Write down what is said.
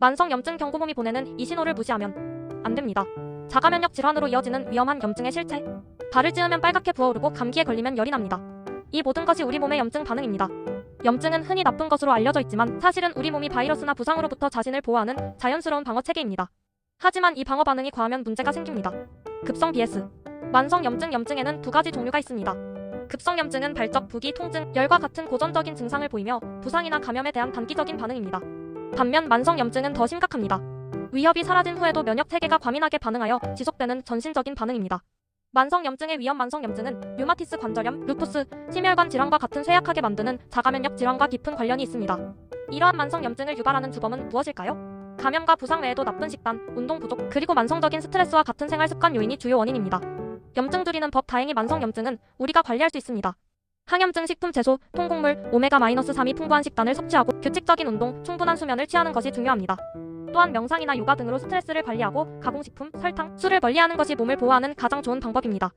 만성 염증 경고몸이 보내는 이 신호를 무시하면 안 됩니다. 자가 면역 질환으로 이어지는 위험한 염증의 실체. 발을 찌으면 빨갛게 부어오르고 감기에 걸리면 열이 납니다. 이 모든 것이 우리 몸의 염증 반응입니다. 염증은 흔히 나쁜 것으로 알려져 있지만 사실은 우리 몸이 바이러스나 부상으로부터 자신을 보호하는 자연스러운 방어 체계입니다. 하지만 이 방어 반응이 과하면 문제가 생깁니다. 급성 BS. 만성 염증 염증에는 두 가지 종류가 있습니다. 급성 염증은 발적, 부기, 통증, 열과 같은 고전적인 증상을 보이며 부상이나 감염에 대한 단기적인 반응입니다. 반면 만성 염증은 더 심각합니다. 위협이 사라진 후에도 면역 체계가 과민하게 반응하여 지속되는 전신적인 반응입니다. 만성 염증의 위험 만성 염증은 류마티스 관절염, 루푸스, 심혈관 질환과 같은 쇠약하게 만드는 자가 면역 질환과 깊은 관련이 있습니다. 이러한 만성 염증을 유발하는 주범은 무엇일까요? 감염과 부상 외에도 나쁜 식단, 운동 부족, 그리고 만성적인 스트레스와 같은 생활 습관 요인이 주요 원인입니다. 염증 줄이는 법 다행히 만성 염증은 우리가 관리할 수 있습니다. 항염증 식품 채소, 통곡물, 오메가-3이 풍부한 식단을 섭취하고 규칙적인 운동, 충분한 수면을 취하는 것이 중요합니다. 또한 명상이나 요가 등으로 스트레스를 관리하고 가공식품, 설탕, 술을 멀리하는 것이 몸을 보호하는 가장 좋은 방법입니다.